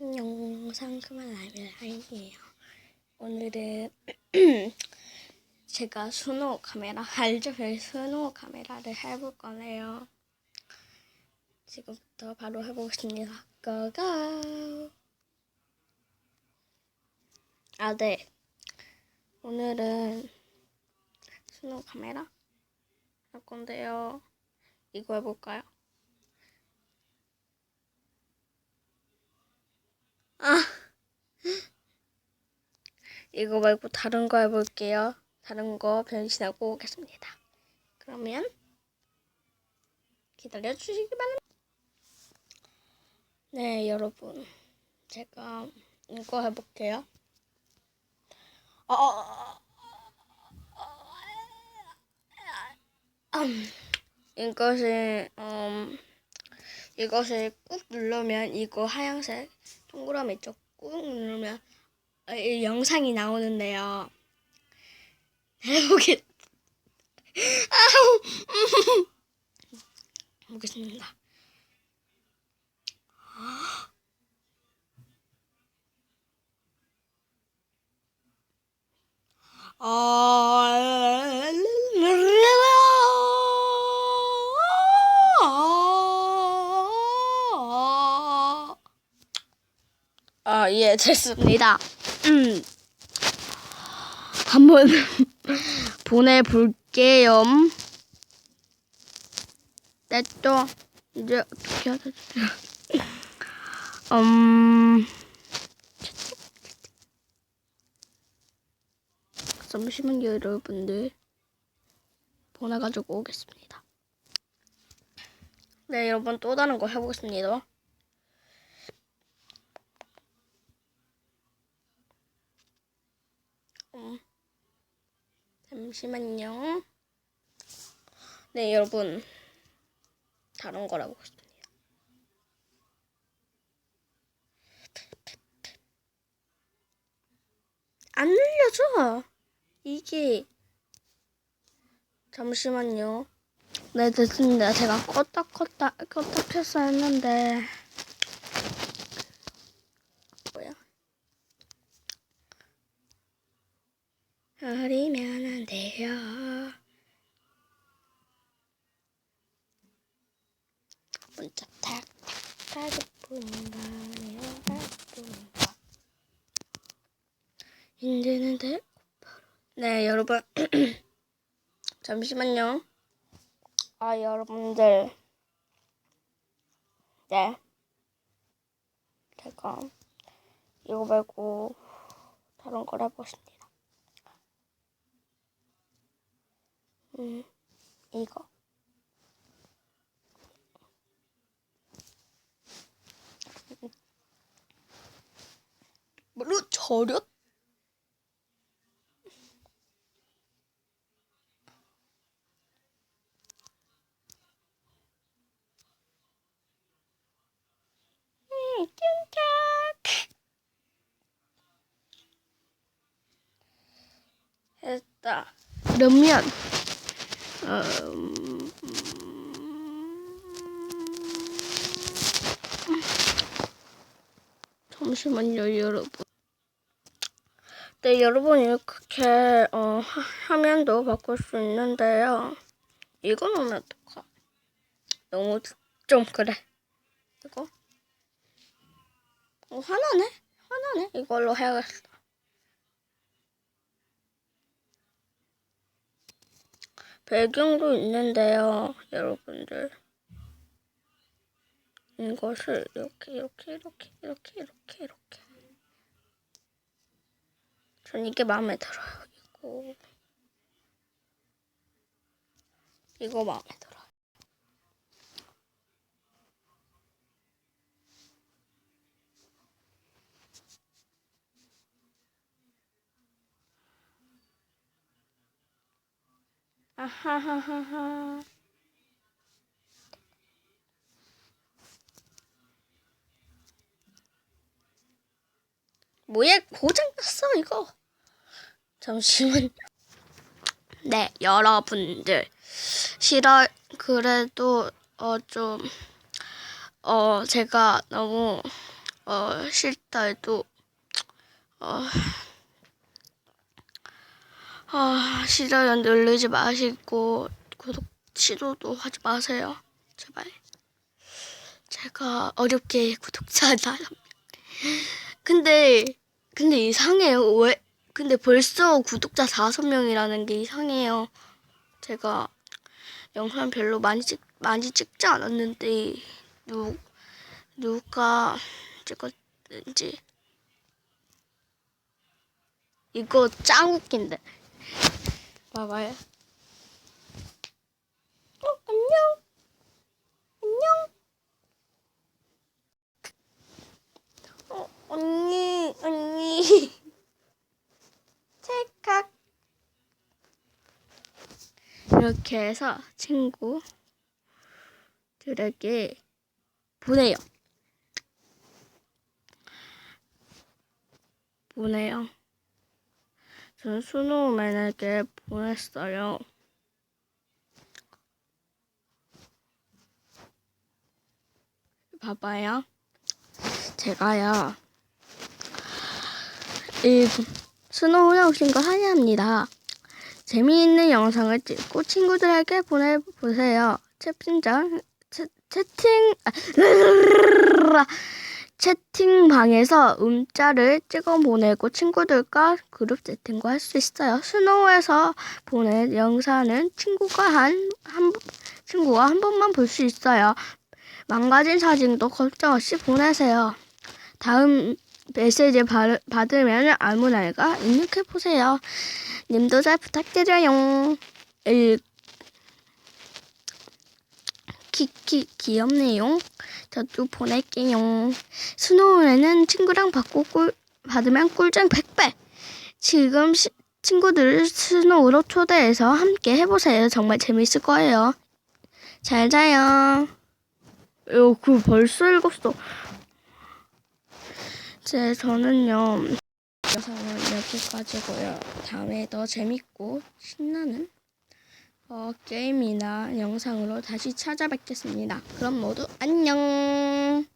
영상 그만 라이브를 할게요. 오늘은 제가 스노우 카메라 알죠? 그 스노우 카메라를 해볼 거네요. 지금부터 바로 해보겠습니다. 고고! 아, 네. 오늘은 스노우 카메라 할 건데요. 이거 해볼까요? 아! 이거 말고 다른 거 해볼게요. 다른 거 변신하고 오겠습니다. 그러면 기다려 주시기 바랍니다. 네, 여러분. 제가 이거 해볼게요. 어, 어, 음, 이것을 음, 이것을 꾹 누르면 이거 하얀색 동그라미 있죠? 꾹 누르면 어, 이 영상이 나오는데요. 해보겠. 아우. 보겠습니다. 예, 됐습니다. 음. 한번 보내볼게요. 됐죠? 이제 어떻게 해야 되지? 음. 잠시만요, 여러분들. 보내가지고 오겠습니다. 네, 여러분 또 다른 거 해보겠습니다. 음, 잠시만요. 네, 여러분. 다른 거라고 했습니다. 안 눌려져. 이게 잠시만요. 네 됐습니다. 제가 껐다 껐다 껐다 켰어 했는데 뭐야? 흐리면 안 돼요. 문자 탁 가족분인가요? 가족분인가? 힘드는데 네 여러분 잠시만요. 아 여러분들 네 제가 이거 말고 다른 걸 해보겠습니다. 음 이거 찡짝. 했다. 그러면 음, 잠시만요, 여러분. 네, 여러분 이렇게 어, 화- 화면도 바꿀 수 있는데요. 이건 오면 어떡하? 너무 좀 그래. 이거? 어, 화나네? 화나네? 이걸로 해야겠어. 배경도 있는데요, 여러분들. 이것을 이렇게, 이렇게, 이렇게, 이렇게, 이렇게, 이렇게. 전 이게 마음에 들어요. 이거. 이거 마음에 들어 아하하하하. 뭐야 고장 났어 이거. 잠시만. 네 여러분들 싫어 그래도 어좀어 제가 너무 어, 싫다 해도, 어, 아, 싫어요. 누르지 마시고, 구독, 시도도 하지 마세요. 제발. 제가 어렵게 구독자 명. 근데, 근데 이상해요. 왜? 근데 벌써 구독자 다섯 명이라는 게 이상해요. 제가 영상 별로 많이 찍, 많이 찍지 않았는데, 누, 누가 찍었는지. 이거 짱 웃긴데. 봐봐요. 어, 안녕. 안녕. 어, 언니, 언니. 찰칵. 이렇게 해서 친구들에게 보내요. 보내요. 저는 스노우맨에게 보냈어요. 봐봐요. 제가요. 이 스노우에 오신 걸 환영합니다. 재미있는 영상을 찍고 친구들에게 보내보세요. 채팅장, 채, 채팅, 아, 채팅방에서 음자를 찍어 보내고 친구들과 그룹 채팅도 할 수 있어요. 스노우에서 보낸 영상은 친구가 한, 한, 친구가 한 번만 볼 수 있어요. 망가진 사진도 걱정 없이 보내세요. 다음 메시지 받, 받으면 아무나가 입력해 보세요. 님도 잘 부탁드려요. 일, 키키 귀엽네요. 저도 보낼게요. 스노우에는 친구랑 받고 꿀, 받으면 꿀잼 100배. 지금 시, 친구들을 스노우로 초대해서 함께 해보세요. 정말 재밌을 거예요. 잘 자요. 요, 그 벌써 읽었어. 제 저는요. 영상은 여기까지고요. 다음에 더 재밌고 신나는 어, 게임이나 영상으로 다시 찾아뵙겠습니다. 그럼 모두 안녕.